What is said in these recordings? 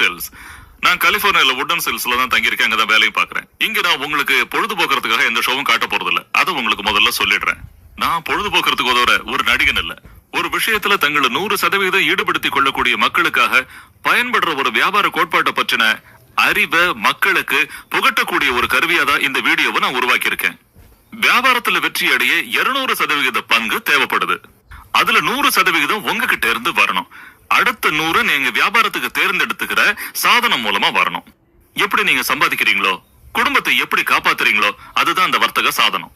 Cells நான் கலிபோர்னியால wooden செல்ஸ்ல தான் தங்கியிருக்கேன் அங்க தான் வேலையும் பாக்குறேன் இங்க நான் உங்களுக்கு பொழுதுபோக்குறதுக்காக எந்த ஷோவும் காட்ட போறது இல்ல அதை உங்களுக்கு முதல்ல சொல்லிடுறேன். நான் பொழுதுபோக்குறதுக்கு உதவுற ஒரு நடிகன் இல்ல. ஒரு விஷயத்துல தங்களை நூறு சதவீதம் ஈடுபடுத்திக் கொள்ளக்கூடிய மக்களுக்காக பயன்படுற ஒரு வியாபார கோட்பாட்டை பற்றின அறிவை மக்களுக்கு புகட்டக்கூடிய ஒரு கருவியா தான் இந்த வீடியோவை நான் உருவாக்கியிருக்கேன். வியாபாரத்துல வெற்றி அடைய 200 சதவிகித பங்கு தேவைப்படுது. அதுல நூறு சதவிகிதம் உங்ககிட்ட இருந்து வரணும். அடுத்த நூறு நீங்க வியாபாரத்துக்கு தேர்ந்தெடுத்துக்கிற சாதனம் மூலமா வரணும். எப்படி நீங்க சம்பாதிக்கிறீங்களோ குடும்பத்தை எப்படி காப்பாத்துறீங்களோ அதுதான் அந்த வர்த்தக சாதனம்.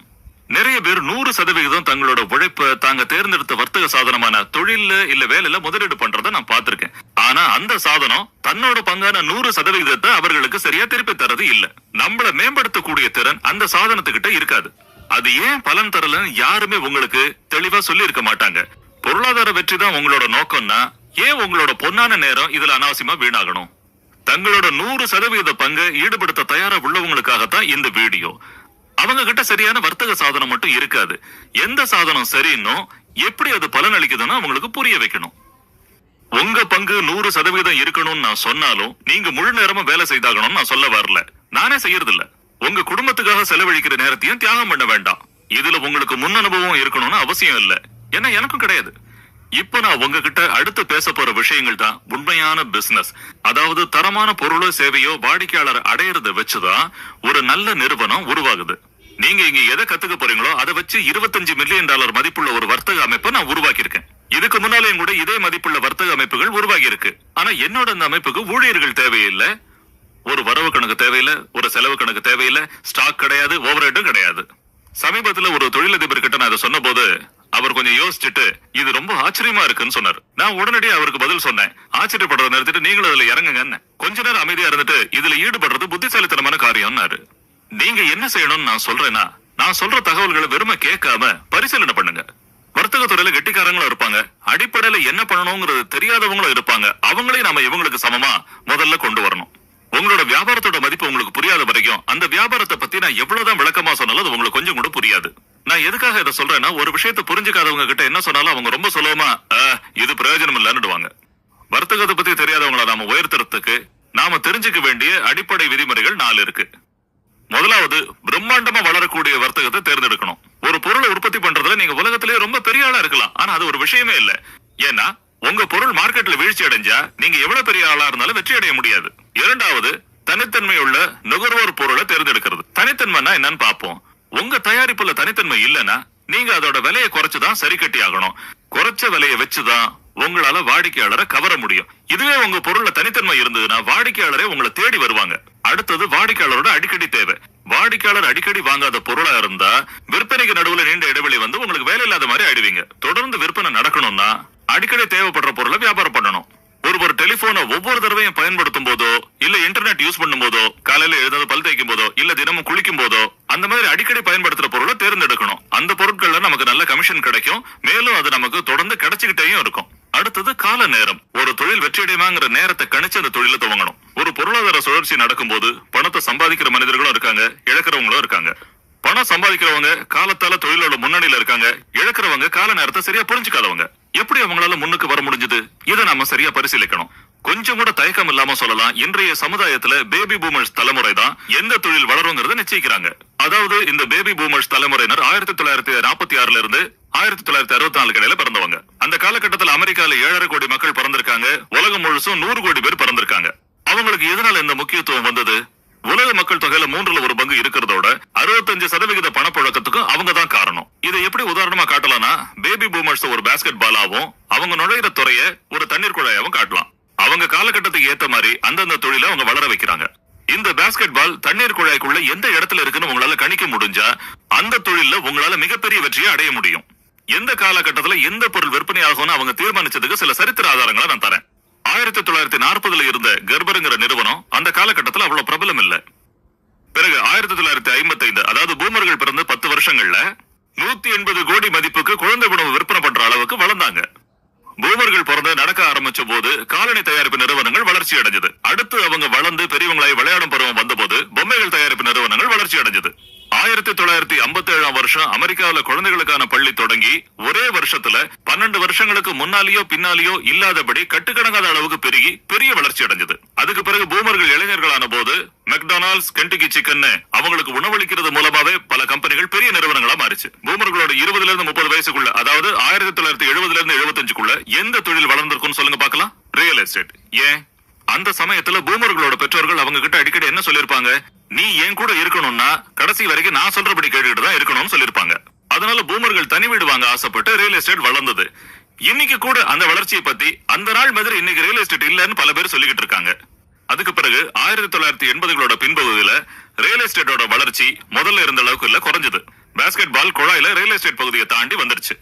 நிறைய பேர் நூறு சதவிகிதம் தங்களோட உழைப்ப தாங்க தேர்ந்தெடுத்த வர்த்தக சாதனமான தொழில்ல இல்ல வேலையில முதலீடு பண்றத நான் பார்த்திருக்கேன். ஆனா அந்த சாதனம் தன்னோட பங்கான நூறு சதவிகிதத்தை அவர்களுக்கு சரியா திருப்பி தரது இல்ல. நம்மள மேம்படுத்தக்கூடிய திறன் அந்த சாதனத்துக்கிட்ட இருக்காது. அது ஏன் பலன் தரலன்னு யாருமே உங்களுக்கு தெளிவா சொல்லி இருக்க மாட்டாங்க. பொருளாதார வெற்றி தான் உங்களோட நோக்கம்னா ஏன் உங்களோட பொன்னான நேரம் இதுல அனாவசியமா வீணாகணும்? தங்களோட நூறு சதவீத பங்கை ஈடுபடுத்த தயாரா உள்ளவங்களுக்காகத்தான் இந்த வீடியோ. அவங்க கிட்ட சரியான வர்த்தக சாதனம் மட்டும் இருக்காது. எந்த சாதனம் சரின்னோ எப்படி அது பலன் அளிக்குதுன்னு அவங்களுக்கு புரிய வைக்கணும். உங்க பங்கு நூறு சதவீதம் இருக்கணும்னு நான் சொன்னாலும் நீங்க முழு நேரமும் வேலை செய்தாகணும்னு நான் சொல்ல வரல. நானே செய்யறது இல்ல உங்க குடும்பத்துக்காக செலவழிக்கிற நேரத்தையும் தியாகம் பண்ண வேண்டாம். இதுல உங்களுக்கு முன் அனுபவம் இருக்கணும்னு அவசியம் இல்ல. ஏன்னா எனக்கும் கிடையாது. இப்ப நான் உங்ககிட்ட அடுத்து பேச போற விஷயங்கள் தான் உண்மையான பிசினஸ் அதாவது தரமான பொருளோ சேவையோ வாடிக்கையாளர் அடையறத வச்சுதான் ஒரு நல்ல நிறுவனம் உருவாகுது. நீங்க இங்க எதை கத்துக்க போறீங்களோ அதை வச்சு 25 மில்லியன் டாலர் மதிப்புள்ள ஒரு வர்த்தக அமைப்பை நான் உருவாக்கியிருக்கேன். இதுக்கு முன்னாலேயும் கூட இதே மதிப்புள்ள வர்த்தக அமைப்புகள் உருவாகி இருக்கு ஆனா என்னோட அந்த அமைப்புக்கு ஊழியர்கள் தேவையில்லை. ஒரு வரவு கணக்கு தேவையில்லை ஒரு செலவு கணக்கு தேவையில்லை. ஸ்டாக் கிடையாது ஓவர் கிடையாது. சமீபத்துல ஒரு தொழிலதிபர் கிட்ட நான் அதை சொன்னபோது அவர் கொஞ்சம் யோசிச்சுட்டு இது ரொம்ப ஆச்சரியமா இருக்குன்னு சொன்னார். நான் உடனடியே அவருக்கு பதில் சொன்னேன். ஆச்சரியப்படுறத நிறுத்திட்டு நீங்களும் அதுல இறங்குங்கன்னு. கொஞ்ச நேரம் அமைதியா இருந்துட்டு இதுல ஈடுபடுறது புத்திசாலித்தனமான காரியம்னாரு. நீங்க என்ன செய்யணும்னு நான் சொல்றேன்னா நான் சொல்ற தகவல்களை வெறுமை கேட்காம பரிசீலனை பண்ணுங்க. வர்த்தக துறையில கெட்டிக்காரங்களும் இருப்பாங்க. அடிப்படையில என்ன பண்ணணுங்கிறது தெரியாதவங்களும் இருப்பாங்க. அவங்களையும் நாம இவங்களுக்கு சமமா முதல்ல கொண்டு வரணும். உங்களோட வியாபாரத்தோட மதிப்பு உங்களுக்கு புரியாத வரைக்கும் அந்த வியாபாரத்தை பத்தி நான் எவ்வளவுதான் விளக்கமா சொன்னாலும் அது உங்களுக்கு கொஞ்சம் கூட புரியாது. நான் எதுக்காக இதை சொல்றேன்னா ஒரு விஷயத்தை புரிஞ்சுக்காதவங்க கிட்ட என்ன சொன்னாலும் அவங்க ரொம்ப சுலபமா இது பிரயோஜனம் இல்லைன்னுடுவாங்க. வர்த்தகத்தை பத்தி தெரியாதவங்கள நாம உயர்த்துறதுக்கு நாம தெரிஞ்சுக்க வேண்டிய அடிப்படை விதிமுறைகள் நாலு இருக்கு. முதலாவது பிரம்மாண்டமா வளரக்கூடிய வர்த்தகத்தை தேர்ந்தெடுக்கணும். ஒரு பொருளை உற்பத்தி பண்றதுல நீங்க உலகத்திலேயே ரொம்ப பெரிய ஆளா இருக்கலாம். ஆனா அது ஒரு விஷயமே இல்ல. ஏன்னா உங்க பொருள் மார்க்கெட்ல வீழ்ச்சி அடைஞ்சா நீங்க எவ்வளவு பெரிய ஆளா இருந்தாலும் வெற்றி அடைய முடியாது. இரண்டாவது தனித்தன்மை உள்ள நுகர்வோர் பொருளை தேர்ந்தெடுக்கிறது. தனித்தன்மைனா என்னன்னு பார்ப்போம். உங்க தயாரிப்புல தனித்தன்மை இல்லனா நீங்க அதோட விலையை குறைச்சுதான் சரி கட்டி ஆகணும். குறைச்ச விலையை வச்சுதான் உங்களால வாடிக்கையாளரை கவர முடியும். இதுவே உங்க பொருள்ல தனித்தன்மை இருந்ததுன்னா வாடிக்கையாளரே உங்களை தேடி வருவாங்க. அடுத்தது வாடிக்கையாளரோட அடிக்கடி தேவை. வாடிக்கையாளர் அடிக்கடி வாங்காத பொருளா இருந்தா விற்பனைக்கு நடுவுல நீண்ட இடைவெளி வந்து உங்களுக்கு வேலை இல்லாத மாதிரி ஆயிடுவீங்க. தொடர்ந்து விற்பனை நடக்கணும்னா அடிக்கடி தேவைப்படுற பொருளை வியாபாரம் பண்ணணும். ஒருவர் டெலிபோனை ஒவ்வொரு தடவையும் பயன்படுத்தும் போதோ இல்ல இன்டர்நெட் யூஸ் பண்ணும் போதோ காலையில எழுதாவது பல் தேய்க்கும் போதோ இல்ல தினமும் குளிக்கும் போதோ அந்த மாதிரி அடிக்கடி பயன்படுத்துற பொருளை தேர்ந்தெடுக்கணும். அந்த பொருட்கள்ல நமக்கு நல்ல கமிஷன் கிடைக்கும். மேலும் அது நமக்கு தொடர்ந்து கிடைச்சுக்கிட்டேயும் இருக்கும். அடுத்தது கால நேரம். ஒரு தொழில் வெற்றியடையுமாங்கிற நேரத்தை கணிச்சு அந்த தொழிலை துவங்கணும். ஒரு பொருளாதார சுழற்சி நடக்கும்போது பணத்தை சம்பாதிக்கிற மனிதர்களும் இருக்காங்க இழக்கிறவங்களும் இருக்காங்க. பணம் சம்பாதிக்கிறவங்க காலத்தால தொழிலோட முன்னணியில இருக்காங்க இழக்கிறவங்க கால நேரத்தை சரியா புரிஞ்சுக்காதவங்க. எப்படி அவங்களால முன்னுக்கு வர முடிஞ்சது? இதை நாம சரியா பரிசீலிக்கணும். கொஞ்சம் கூட தயக்கம் இல்லாம சொல்லலாம் இன்றைய சமுதாயத்துல பேபி பூமர்ஸ் தலைமுறை தான் எந்த தொழில் வளருங்கிறத நிச்சயிக்கிறாங்க. அதாவது இந்த பேபி பூமர்ஸ் தலைமுறையினர் ஆயிரத்தி தொள்ளாயிரத்தி நாற்பத்தி ஆறுல இருந்து ஆயிரத்தி தொள்ளாயிரத்தி அறுபத்தி நாலு கடையில பிறந்தவங்க. அந்த காலகட்டத்தில் அமெரிக்கால ஏழரை கோடி மக்கள் பிறந்திருக்காங்க உலகம் முழுசும் நூறு கோடி பேர் பிறந்திருக்காங்க. அவங்களுக்கு எதனால இந்த முக்கியத்துவம் வந்தது? உலக மக்கள் தொகையில மூன்றுல ஒரு பங்கு இருக்கிறதோட அறுபத்தஞ்சு சதவிகித பணப்புழக்கத்துக்கும் அவங்க தான் காரணம். இதை எப்படி உதாரணமா காட்டலாம்னா பேபி பூமர்ஸ் ஒரு பேஸ்கெட் பாலாவும் அவங்க நுழையிற துறைய ஒரு தண்ணீர் குழாயாவும் காட்டலாம். அவங்க காலகட்டத்துக்கு ஏத்த மாதிரி அந்தந்த தொழிலை அவங்க வளர வைக்கிறாங்க. இந்த பேஸ்கெட் பால் தண்ணீர் குழாய்க்குள்ள எந்த இடத்துல இருக்குன்னு உங்களால கணிக்க முடிஞ்சா அந்த தொழில உங்களால மிகப்பெரிய வெற்றியை அடைய முடியும். எந்த காலகட்டத்துல எந்த பொருள் விற்பனை ஆகும்னு அவங்க தீர்மானிச்சதுக்கு சில சரித்திர ஆதாரங்களை நான் தரேன். ஆயிரத்தி தொள்ளாயிரத்தி நாற்பதுல இருந்த கர்பருங்கிற நிறுவனம் அந்த காலகட்டத்துல அவ்வளவு பிரபலம் இல்ல. பிறகு ஆயிரத்தி தொள்ளாயிரத்தி ஐம்பத்தி ஐந்து அதாவது பூமர்கள் பிறந்து பத்து வருஷங்கள்ல நூத்தி எண்பது கோடி மதிப்புக்கு குழந்தை உணவு விற்பனை பண்ற அளவுக்கு வளர்ந்தாங்க. பூமர்கள் பிறந்து நடக்க ஆரம்பிச்ச போது காலனி தயாரிப்பு நிறுவனங்கள் வளர்ச்சி அடைஞ்சது. அடுத்து அவங்க வளர்ந்து பெரியவங்களாய் விளையாடும் பருவம் வந்தபோது பொம்மைகள் தயாரிப்பு நிறுவனங்கள் வளர்ச்சி அடைஞ்சது. ஆயிரத்தி தொள்ளாயிரத்தி ஐம்பத்தி ஏழாம் வருஷம் அமெரிக்காவுல குழந்தைகளுக்கான பள்ளி தொடங்கி ஒரே வருஷத்துல பன்னெண்டு வருஷங்களுக்கு முன்னாலேயோ பின்னாலேயோ இல்லாதபடி கட்டுக்கடங்காத அளவுக்கு பெருகி பெரிய வளர்ச்சி அடைஞ்சது. அதுக்கு பிறகு பூமர்கள் இளைஞர்களான போது மெக்டானல்ட்ஸ் கென்டிக்கி சிக்கன் அவங்களுக்கு உணவளிக்கிறது மூலமாவே பல கம்பெனிகள் பெரிய நிறுவனங்களா மாறிச்சு. பூமர்களோட இருபதுல இருந்து முப்பது வயசுக்குள்ள அதாவது ஆயிரத்தி தொள்ளாயிரத்தி எழுபதுல இருந்து எழுபத்தஞ்சுக்குள்ள எந்த தொழில் வளர்ந்திருக்கும்னு சொல்லுங்க பாக்கலாம் ரியல் எஸ்டேட் ஏன்? அந்த சமயத்துல பூமர்களோட பெற்றோர்கள் அவங்க கிட்ட அடிக்கடி என்ன சொல்லிருப்பாங்க நீ என் கூட இருக்கணும்னா கடைசி வரைக்கும் நான் சொல்றபடி கேட்டுக்கிட்டு தான் இருக்கணும்னு சொல்லியிருப்பாங்க. அதனால பூமர்கள் தனி வீடு வாங்க ஆசைப்பட்டு ரியல் எஸ்டேட் வளர்ந்தது. இன்னைக்கு கூட அந்த வளர்ச்சியை பத்தி அந்த நாள் மாதிரி இன்னைக்கு ரியல் எஸ்டேட் இல்லைன்னு பல பேர் சொல்லிக்கிட்டு இருக்காங்க. அதுக்கு பிறகு ஆயிரத்தி தொள்ளாயிரத்தி எண்பதுகளோட பின்பகுதியில ரியல் எஸ்டேட்டோட வளர்ச்சி முதல்ல இருந்த அளவுக்கு இல்ல குறைஞ்சது. பாஸ்கெட் பால் குழாயில ரியல் எஸ்டேட் பகுதியை தாண்டி வந்துருச்சு.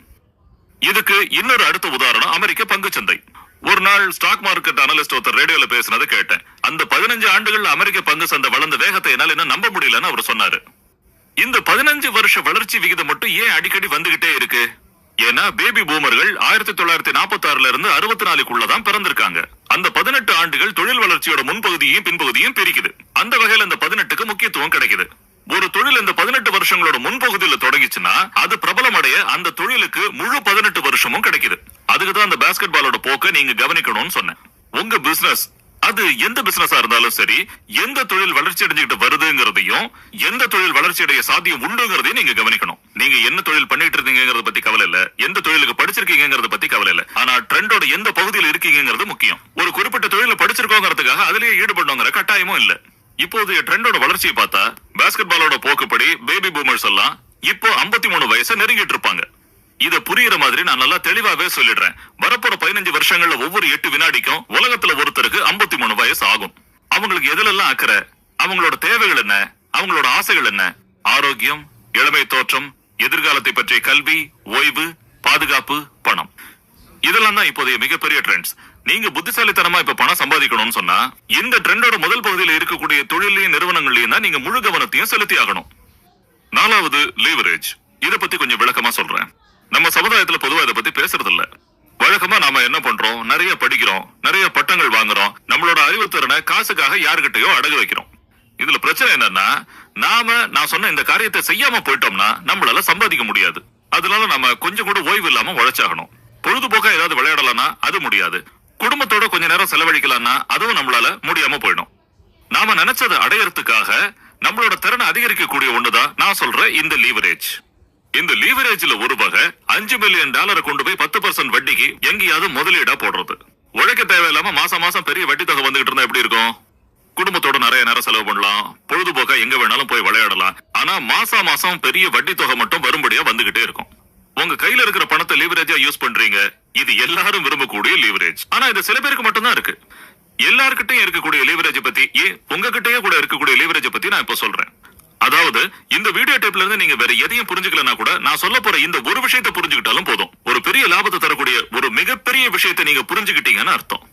இதுக்கு இன்னொரு அடுத்த உதாரணம் அமெரிக்க பங்குச்சந்தை. ஒரு நாள் ஸ்டாக் மார்க்கெட் அனலிஸ்ட் ஒருத்தர் ரேடியோல பேசினதை கேட்டேன். அந்த பதினஞ்சு ஆண்டுகள் அமெரிக்க பங்கு சந்தை வளர்ந்த வேகத்தை என்னால என்ன நம்ப முடியலன்னு அவர் சொன்னாரு. இந்த பதினஞ்சு வருஷ வளர்ச்சி விகிதம் மட்டும் ஏன் அடிக்கடி வந்துகிட்டே இருக்கு? ஏன்னா பேபி பூமர்கள் ஆயிரத்தி தொள்ளாயிரத்தி நாற்பத்தி ஆறுல இருந்து அறுபத்தி நாலுக்குள்ளதான் பிறந்திருக்காங்க. அந்த பதினெட்டு ஆண்டுகள் தொழில் வளர்ச்சியோட முன்பகுதியும் பின்பகுதியும் பிரிக்குது. அந்த வகையில அந்த பதினெட்டுக்கு முக்கியத்துவம் கிடைக்குது. ஒரு தொழில் இந்த பதினெட்டு வருஷங்களோட முன்பகுதியில தொடங்கிச்சுன்னா அது பிரபலம் அடைய அந்த தொழிலுக்கு முழு பதினெட்டு வருஷமும் கிடைக்குது. அதுக்கு தான் அந்த பாஸ்கெட் பாலோட போக்க நீங்க கவனிக்கணும்னு சொன்னேன். உங்க பிசினஸ் அது எந்த பிசினஸா இருந்தாலும் சரி எந்த தொழில் வளர்ச்சி அடைஞ்சுக்கிட்டு வருதுங்கிறதையும் எந்த தொழில் வளர்ச்சி அடைய சாத்தியம் உண்டுங்கிறதையும் நீங்க கவனிக்கணும். நீங்க என்ன தொழில் பண்ணிட்டு இருக்கீங்கிறத பத்தி கவலை இல்ல. எந்த தொழிலுக்கு படிச்சிருக்கீங்கிறத பத்தி கவலை இல்ல. ஆனா ட்ரெண்டோட எந்த பகுதியில் இருக்கீங்கிறது முக்கியம். ஒரு குறிப்பிட்ட தொழில படிச்சிருக்கோங்கிறதுக்காக அதுலயே ஈடுபடணுங்கிற கட்டாயமும் இல்ல. இப்போதைய ட்ரெண்டோட வளர்ச்சியை பார்த்தா பாஸ்கெட் பாலோட போக்குப்படி பேபி பூமர்ஸ் எல்லாம் இப்போ 53 மூணு வயசை நெருங்கிட்டு இருப்பாங்க. இத புரியுற மாதிரி நான் நல்லா தெளிவாவே சொல்லிடுறேன். வரப்போற பதினஞ்சு வருஷங்கள்ல ஒவ்வொரு எட்டு வினாடிக்கும் உலகத்துல ஒருத்தருக்கு 53 மூணு வயசு ஆகும். அவங்களுக்கு எதுலெல்லாம் அக்கறை? அவங்களோட தேவைகள் என்ன? அவங்களோட ஆசைகள் என்ன? ஆரோக்கியம் இளமை தோற்றம் எதிர்காலத்தை பற்றிய கல்வி ஓய்வு பாதுகாப்பு பணம். இதெல்லாம் தான் இப்போதைய மிகப்பெரிய ட்ரெண்ட்ஸ் நீங்க புத்திசாலித்தனமா இப்ப பணம் சம்பாதிக்கணும்னு சொன்னா இந்த ட்ரெண்டோட முதல் பகுதியில் இருக்கக்கூடிய தொழிலையும் நிறுவனங்களையும் தான் நீங்க முழு கவனத்தையும் செலுத்தி ஆகணும். நாலாவது லீவரேஜ் இத பத்தி கொஞ்சம் விளக்கமா சொல்றேன். நம்ம சமுதாயத்துல பொதுவா இத பத்தி பேசுறது இல்ல வழக்கமா நாம என்ன பண்றோம்? நிறைய படிக்கிறோம். நிறைய பட்டங்கள் வாங்குறோம். நம்மளோட அறிவுத்திறனை காசுக்காக யாருகிட்டயோ அடகு வைக்கிறோம். இதுல பிரச்சனை என்னன்னா நாம நான் சொன்ன இந்த காரியத்தை செய்யாம போயிட்டோம்னா நம்மளால சம்பாதிக்க முடியாது. அதனால நம்ம கொஞ்சம் கூட ஓய்வு இல்லாம உழைச்சாகணும். பொழுதுபோக்கா ஏதாவது விளையாடலாம்னா அது முடியாது. குடும்பத்தோட கொஞ்ச நேரம் செலவழிக்கலாம்னா அதுவும் நம்மளால முடியாம போயிடும். நாம நினைச்சதை அடையறதுக்காக நம்மளோட திறனை அதிகரிக்கக்கூடிய ஒண்ணுதான் நான் சொல்ற இந்த லீவரேஜ் இந்த லீவரேஜ்ல ஒரு வகை அஞ்சு மில்லியன் டாலரை கொண்டு போய் பத்து பர்சன்ட் வட்டிக்கு எங்கேயாவது முதலீடா போடுறது. உழைக்க தேவையில்லாம மாசம் மாசம் பெரிய வட்டி தொகை வந்துகிட்டு இருந்தா எப்படி இருக்கும்? குடும்பத்தோட நிறைய நேரம் செலவு பண்ணலாம். பொழுதுபோக்கா எங்க வேணாலும் போய் விளையாடலாம். ஆனா மாசா மாசம் பெரிய வட்டி தொகை மட்டும் வரும்படியா வந்துகிட்டே இருக்கும். உங்க கையில இருக்கிற பணத்தை லீவரேஜா யூஸ் பண்றீங்க. இது எல்லாரும் விரும்பக்கூடிய லீவரேஜ் ஆனா இது சில பேருக்கு மட்டும்தான் இருக்கு. எல்லார்கிட்டயும் இருக்கக்கூடிய லீவரேஜ் பத்தி ஏன் உங்ககிட்டயே கூட இருக்கக்கூடிய லீவரேஜ் பத்தி நான் இப்ப சொல்றேன். அதாவது இந்த வீடியோ டேப்ல இருந்து நீங்க வேற எதையும் புரிஞ்சுக்கலனா கூட நான் சொல்ல போற இந்த ஒரு விஷயத்த புரிஞ்சுக்கிட்டாலும் போதும். ஒரு பெரிய லாபத்தை தரக்கூடிய ஒரு மிகப்பெரிய விஷயத்தை நீங்க புரிஞ்சுக்கிட்டீங்கன்னு அர்த்தம்.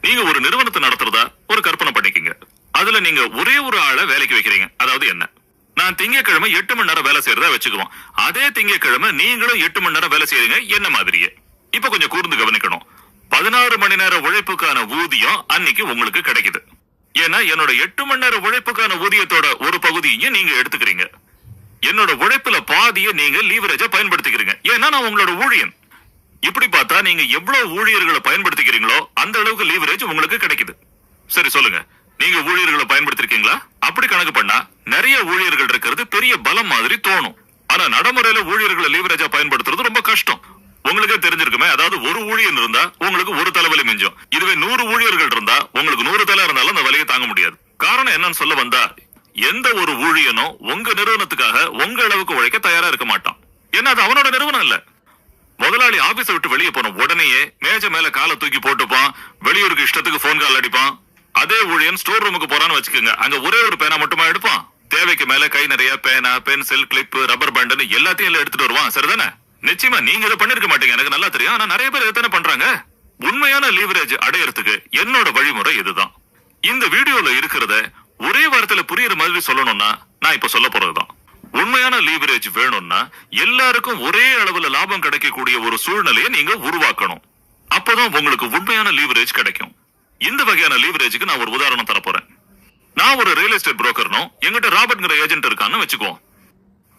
நீங்க ஒரு நிறுவனத்தை நடத்துறதா ஒரு கற்பனை பண்ணிக்கிங்க. அதுல நீங்க ஒரே ஒரு ஆளை வேலைக்கு வைக்கிறீங்க. அதாவது என்ன? நான் திங்கட்கிழமை எட்டு மணி நேரம் வேலை செய்யறதா வச்சுக்குவோம். அதே திங்கட்கிழமை நீங்களும் எட்டு மணி நேரம் வேலை செய்யறீங்க என்ன மாதிரியே? இப்ப கொஞ்சம் கூர்ந்து கவனிக்கணும். பதினாறு மணி நேர உழைப்புக்கான ஊதியம் அன்னைக்கு உங்களுக்கு கிடைக்குது. ஏன்னா என்னோட எட்டு மணி நேர உழைப்புக்கான ஊதியத்தோட ஒரு பகுதியையும் நீங்க எடுத்துக்கிறீங்க. என்னோட உழைப்புல பாதியை நீங்க லீவரேஜா பயன்படுத்திக்கிறீங்க. ஏன்னா நான் உங்களோட ஊழியன். இப்படி பார்த்தா நீங்க எவ்வளவு ஊழியர்களை பயன்படுத்திக்கிறீங்களோ அந்த அளவுக்கு லீவரேஜ் உங்களுக்கு கிடைக்குது. சரி சொல்லுங்க. நீங்க ஊழியர்களை பயன்படுத்திருக்கீங்களா? அப்படி கணக்கு பண்ணா நிறைய ஊழியர்கள் இருக்கிறது பெரிய பலம் மாதிரி தோணும். ஆனா நடைமுறையில ஊழியர்களை லீவரேஜா பயன்படுத்துறது ரொம்ப கஷ்டம். உங்களுக்கே தெரிஞ்சிருக்குமே அதாவது ஒரு ஊழியன் இருந்தா உங்களுக்கு ஒரு தலைவலி மிஞ்சும். இதுவே நூறு ஊழியர்கள் இருந்தா உங்களுக்கு நூறு தலை இருந்தாலும் அந்த வலியை தாங்க முடியாது. காரணம் என்னன்னு சொல்ல வந்தா எந்த ஒரு ஊழியனும் உங்க நிறுவனத்துக்காக உங்க அளவுக்கு உழைக்க தயாரா இருக்க மாட்டான். ஏன்னா அது அவனோட நிறுவனம் இல்ல. முதலாளி ஆபீஸை விட்டு வெளியே போன உடனேயே மேஜ மேல காலை தூக்கி போட்டுப்பான் வெளியூருக்கு இஷ்டத்துக்கு போன் கால் அடிப்பான். அதே ஊழியன் ஸ்டோர் ரூமுக்கு போறான்னு வச்சுக்கோங்க அங்க ஒரே ஒரு பேனா மட்டுமா எடுப்பான்? தேவைக்கு மேல கை நிறைய பேனா பென்சில் கிளிப் ரப்பர் பேண்ட் எல்லாத்தையும் எல்லாம் எடுத்துட்டு வருவான் சரிதானே? நிச்சயமா நீங்க இதை பண்ணிருக்க மாட்டீங்க. எனக்கு நல்லா தெரியும். ஆனா நிறைய பேர் இதைத்தானே பண்றாங்க. உண்மையான லீவரேஜ் அடையறதுக்கு என்னோட வழிமுறை இதுதான். இந்த வீடியோல இருக்கிறத ஒரே வாரத்துல புரியுற மாதிரி சொல்லணும்னா நான் இப்ப சொல்ல போறதுதான். உண்மையான லீவரேஜ் வேணும்னா எல்லாருக்கும் ஒரே அளவுல லாபம் கிடைக்கக்கூடிய ஒரு சூழ்நிலையை நீங்க உருவாக்கணும். அப்பதான் உங்களுக்கு உண்மையான லீவரேஜ் கிடைக்கும். இந்த வகையான லீவரேஜுக்கு நான் ஒரு உதாரணம் தரப்போறேன் நான் ஒரு ரியல் எஸ்டேட் புரோக்கர்னும் எங்கிட்ட ராபர்ட்ங்கிற ஏஜென்ட் இருக்கான்னு வச்சுக்குவோம்.